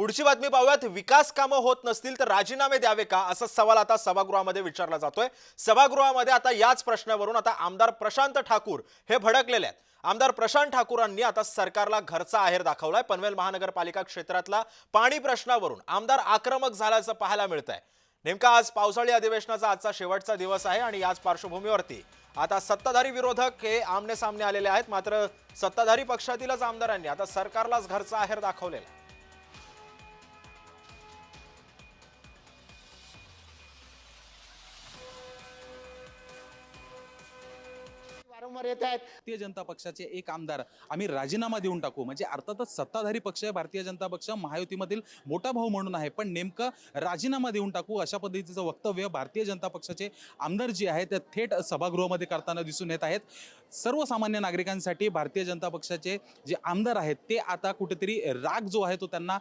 पुढची बातमी पाहूयात. विकास कामं होत नसतील तर राजीनामे द्यावे का? असा सवाल आता सभागृहामध्ये विचारला जातोय. सभागृहामध्ये आता याच प्रश्नावरून आता आमदार प्रशांत ठाकूर हे भडकलेले आहेत. आमदार प्रशांत ठाकूरांनी आता सरकारला घरचा आहेर दाखवलाय. पनवेल महानगरपालिका क्षेत्रातला पाणी प्रश्नावरून आमदार आक्रमक झाल्याचं पाहायला मिळत आहे नेमका आज पावसाळी अधिवेशनाचा आजचा शेवटचा दिवस आहे आणि याच पार्श्वभूमीवरती आता सत्ताधारी विरोधक हे आमने सामने आलेले आहेत. मात्र सत्ताधारी पक्षातीलच आमदारांनी आता सरकारलाच घरचा आहेर दाखवलेला वारंवार येत आहेत. भारतीय जनता पक्षाचे एक आमदार आम्ही राजीनामा देऊन टाकू. म्हणजे अर्थातच सत्ताधारी पक्ष आहे भारतीय जनता पक्ष महायुतीमधील मोठा भाऊ म्हणून आहे. पण नेमकं राजीनामा देऊन टाकू अशा पद्धतीचं वक्तव्य भारतीय जनता पक्षाचे आमदार जे आहेत ते थेट सभागृहामध्ये करताना दिसून येत आहेत. सर्वसामान्य नागरिकांसाठी भारतीय जनता पक्षाचे जे आमदार आहेत ते आता कुठेतरी राग जो आहे तो त्यांना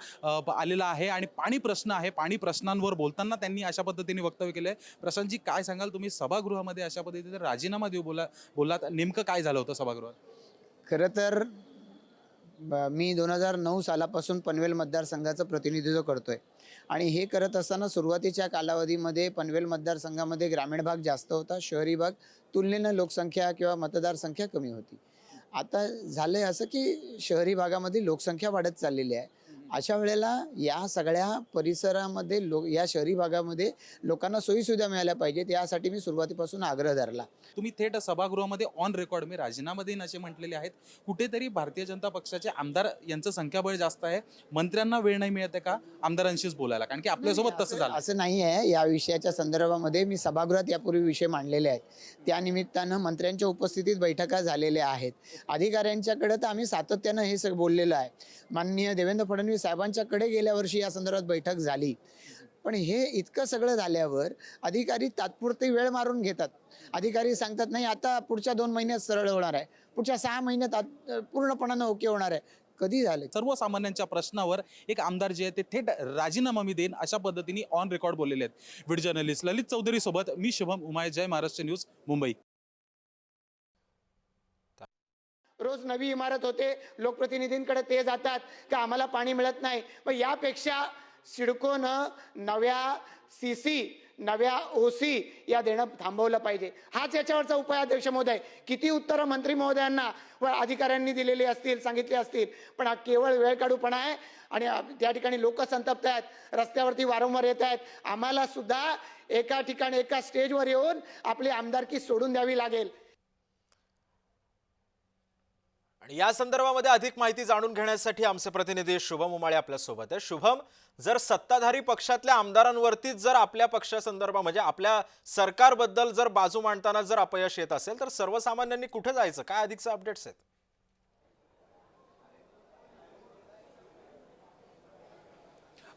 आलेला आहे आणि पाणी प्रश्न आहे. पाणी प्रश्नांवर बोलताना त्यांनी अशा पद्धतीने वक्तव्य केलं आहे प्रशांतजी काय सांगाल तुम्ही? सभागृहामध्ये अशा पद्धतीने राजीनामा देऊ बोला बोललात. नेमकं काय झालं होतं सभागृहात? खरं तर मी दोन हजार नऊ सालापासून पनवेल मतदारसंघाचं प्रतिनिधित्व करतोय. आणि हे करत असताना सुरुवातीच्या कालावधीमध्ये पनवेल मतदारसंघामध्ये ग्रामीण भाग जास्त होता शहरी भाग तुलनेनं लोकसंख्या किंवा मतदारसंख्या कमी होती. आता झालंय असं की शहरी भागामध्ये लोकसंख्या वाढत चाललेली आहे. अशा वेळेला या सगळ्या परिसरामध्ये लो या शहरी भागामध्ये लोकांना सोयीसुविधा मिळाल्या पाहिजेत यासाठी मी सुरुवातीपासून आग्रह धरला. तुम्ही थेट सभागृहामध्ये ऑन रेकॉर्ड मी राजीनामा देईन असे म्हटलेले आहेत. कुठेतरी भारतीय जनता पक्षाचे आमदार यांचं संख्याबळ जास्त आहे. मंत्र्यांना वेळ नाही मिळत आहे का आमदारांशीच बोलायला? कारण की आपल्यासोबत तसं झालं. असं नाही आहे. या विषयाच्या संदर्भामध्ये मी सभागृहात यापूर्वी विषय मांडलेले आहेत. त्या निमित्तानं मंत्र्यांच्या उपस्थितीत बैठका झालेल्या आहेत. अधिकाऱ्यांच्याकडे तर आम्ही सातत्यानं हे सगळं बोललेलं आहे. माननीय देवेंद्र फडणवीस साहेबांच्याकडे गेल्या वर्षी या संदर्भात बैठक झाली. पण हे इतकं सगळं झाल्यावर अधिकारी तात्पुरते वेळ मारून घेतात. अधिकारी सांगतात नाही आता पुढच्या दोन महिन्यात सरळ होणार आहे. पुढच्या सहा महिन्यात आत- पूर्णपणानं ओके होणार आहे. कधी झाले? सर्वसामान्यांच्या प्रश्नावर एक आमदार जे आहे ते थेट राजीनामा मी देईन अशा पद्धतीने ऑन रेकॉर्ड बोललेले आहेत. व्हिडिओ जर्नलिस्ट ललित चौधरी सोबत मी शुभम उमाय जय महाराष्ट्र न्यूज मुंबई. रोज नवी इमारत होते लोकप्रतिनिधींकडे ते जातात का आम्हाला पाणी मिळत नाही? मग यापेक्षा सिडकोनं नव्या सी सी नव्या ओसी या देणं थांबवलं पाहिजे. हाच याच्यावरचा उपाय अध्यक्ष महोदय. किती उत्तरं मंत्री महोदयांना व अधिकाऱ्यांनी दिलेली असतील सांगितले असतील पण हा केवळ वेळ काढूपणा आहे आणि त्या ठिकाणी लोक संतप्त आहेत रस्त्यावरती वारंवार येत आहेत. आम्हाला सुद्धा एका ठिकाणी एका स्टेजवर येऊन आपली आमदारकी सोडून द्यावी लागेल. आणि या संदर्भामध्ये अधिक माहिती जाणून घेण्यासाठी आमचे प्रतिनिधी शुभम उमाळे आपल्यासोबत आहे शुभम जर सत्ताधारी पक्षातल्या आमदारांवरतीच जर आपल्या पक्षासंदर्भात म्हणजे आपल्या सरकारबद्दल जर बाजू मांडताना जर अपयश येत असेल तर सर्वसामान्यांनी कुठे जायचं? काय अधिकचे अपडेट्स आहेत?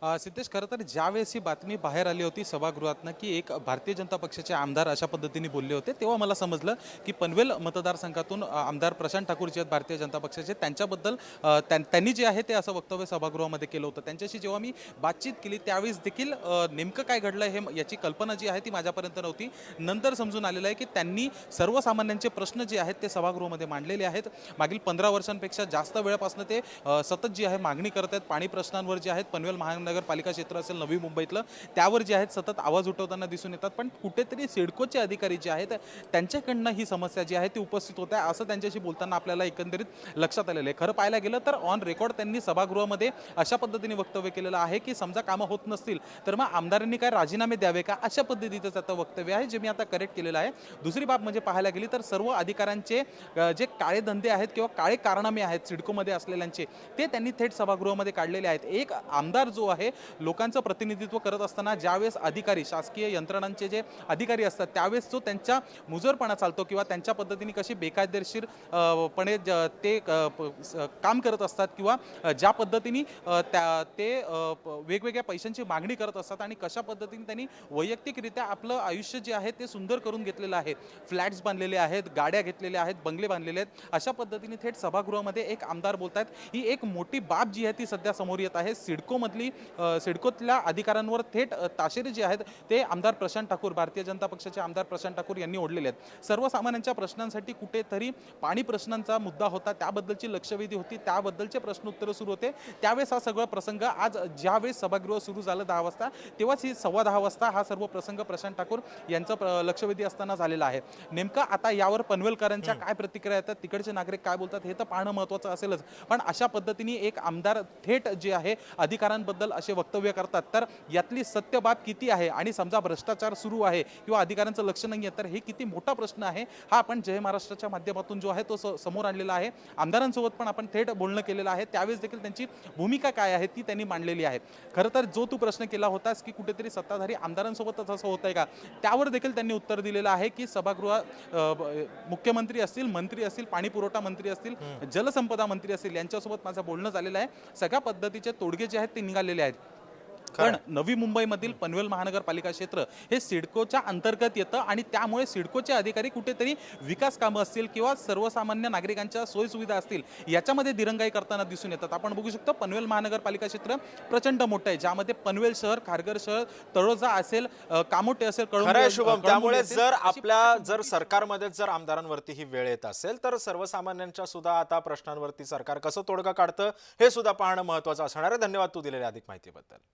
सिद्धेश खरं तर ज्यावेळेस ही बातमी बाहेर आली होती सभागृहातनं की एक भारतीय जनता पक्षाचे आमदार अशा पद्धतीने बोलले होते तेव्हा मला समजलं की पनवेल मतदारसंघातून आमदार प्रशांत ठाकूर जे आहेत भारतीय जनता पक्षाचे. त्यांच्याबद्दल त्यां- त्यांनी जे आहे ते असं वक्तव्य सभागृहामध्ये केलं होतं. त्यांच्याशी जेव्हा मी बातचीत केली त्यावेळेस देखील नेमकं काय घडलं हे याची कल्पना जी आहे ती माझ्यापर्यंत नव्हती. नंतर समजून आलेलं आहे की त्यांनी सर्वसामान्यांचे प्रश्न जे आहेत ते सभागृहामध्ये मांडलेले आहेत. मागील पंधरा वर्षांपेक्षा जास्त वेळापासून ते सतत जी आहे मागणी करत आहेत पाणी प्रश्नांवर जे आहेत पनवेल महानगर महानगरपालिका क्षेत्र असेल नवी मुंबईतलं त्यावर जे आहेत सतत आवाज उठवताना दिसून येतात. पण कुठेतरी सिडकोचे अधिकारी जे आहेत त्यांच्याकडनं ही समस्या जी आहे ती उपस्थित होत आहे. असं त्यांच्याशी बोलताना आपल्याला एकंदरीत लक्षात आलेलं आहे. खरं पाहायला गेलं तर ऑन रेकॉर्ड त्यांनी सभागृहामध्ये अशा पद्धतीने वक्तव्य केलेलं आहे की समजा कामं होत नसतील तर मग आमदारांनी काय राजीनामे द्यावे का? अशा पद्धतीचं आता वक्तव्य आहे जे मी आता करेक्ट केलेलं आहे. दुसरी बाब म्हणजे पाहायला गेली तर सर्व अधिकाऱ्यांचे जे काळे धंदे आहेत किंवा काळे कारनामे आहेत सिडकोमध्ये असलेल्यांचे ते त्यांनी थेट सभागृहामध्ये काढलेले आहेत. एक आमदार जो आहे लोकांचं प्रतिनिधित्व करत असताना ज्यावेळेस अधिकारी शासकीय यंत्रणांचे जे अधिकारी असतात त्यावेळेस जो त्यांच्या मुजरपणा चालतो किंवा त्यांच्या पद्धतीने कशी बेकायदेशीर पणे ज- ते प- काम करत असतात किंवा ज्या पद्धतीने त्या ते वेगवेगळ्या पैशांची मागणी करत असतात आणि कशा पद्धतीने त्यांनी वैयक्तिकरित्या आपलं आयुष्य जे आहे ते सुंदर करून घेतलेलं आहे. फ्लॅट्स बांधलेले आहेत गाड्या घेतलेल्या आहेत बंगले बांधलेले आहेत. अशा पद्धतीने थेट सभागृहामध्ये एक आमदार बोलत आहेत ही एक मोठी बाब जी आहे ती सध्या समोर येत आहे. सिडकोमधली सिडकोतल्या अधिकाऱ्यांवर थेट ताशेरे जे आहेत ते आमदार प्रशांत ठाकूर भारतीय जनता पक्षाचे आमदार प्रशांत ठाकूर यांनी ओढलेले आहेत. सर्वसामान्यांच्या प्रश्नांसाठी कुठेतरी पाणी प्रश्नांचा मुद्दा होता त्याबद्दलची लक्षवेधी होती त्याबद्दलचे प्रश्नोत्तरं सुरू होते. त्यावेळेस हा सगळा प्रसंग आज ज्यावेळेस सभागृह सुरू झालं दहा वाजता तेव्हाच ही सव्वा दहा वाजता हा सर्व प्रसंग प्रशांत ठाकूर यांचं लक्षवेधी असताना झालेला आहे. नेमका आता यावर पनवेलकरांच्या काय प्रतिक्रिया येतात तिकडचे नागरिक काय बोलतात हे तर पाहणं महत्त्वाचं असेलच. पण अशा पद्धतीने एक आमदार थेट जे आहे अधिकाऱ्यांबद्दल असे वक्तव्य करतात. तर यातली सत्य बाब किती आहे? आणि समजा भ्रष्टाचार सुरू आहे किंवा अधिकाऱ्यांचं लक्ष नाही आहे तर हे किती मोठा प्रश्न आहे? हा आपण जय महाराष्ट्राच्या माध्यमातून जो आहे तो समोर आणलेला आहे. आमदारांसोबत पण आपण थेट बोलणं केलेलं आहे. त्यावेळेस देखील त्यांची भूमिका काय आहे ती त्यांनी मांडलेली आहे. खरं तर जो तू प्रश्न केला होतास की कुठेतरी सत्ताधारी आमदारांसोबतच असं होत आहे का? त्यावर देखील त्यांनी उत्तर दिलेलं आहे की सभागृह मुख्यमंत्री असतील मंत्री असतील पाणी पुरवठा मंत्री असतील जलसंपदा मंत्री असतील यांच्यासोबत माझं बोलणं झालेलं आहे. सगळ्या पद्धतीचे तोडगे जे आहेत ते निघालेले आहेत पण नवी मुंबईमधील पनवेल महानगरपालिका क्षेत्र हे सिडकोच्या अंतर्गत येतं आणि त्यामुळे सिडकोचे अधिकारी कुठेतरी विकास कामं असतील किंवा सर्वसामान्य नागरिकांच्या सोयीसुविधा असतील याच्यामध्ये दिरंगाई करताना दिसून येतात. आपण बघू शकतो पनवेल महानगरपालिका क्षेत्र प्रचंड मोठं आहे ज्यामध्ये पनवेल शहर खारघर शहर तळोजा असेल कामोटे असेल शुभम त्यामुळे जर आपल्या जर सरकारमध्ये जर आमदारांवरती ही वेळ येत असेल तर सर्वसामान्यांच्या सुद्धा आता प्रश्नांवरती सरकार कसं तोडगा काढतं हे सुद्धा पाहणं महत्वाचं असणार आहे. धन्यवाद तू दिलेल्या अधिक माहितीबद्दल.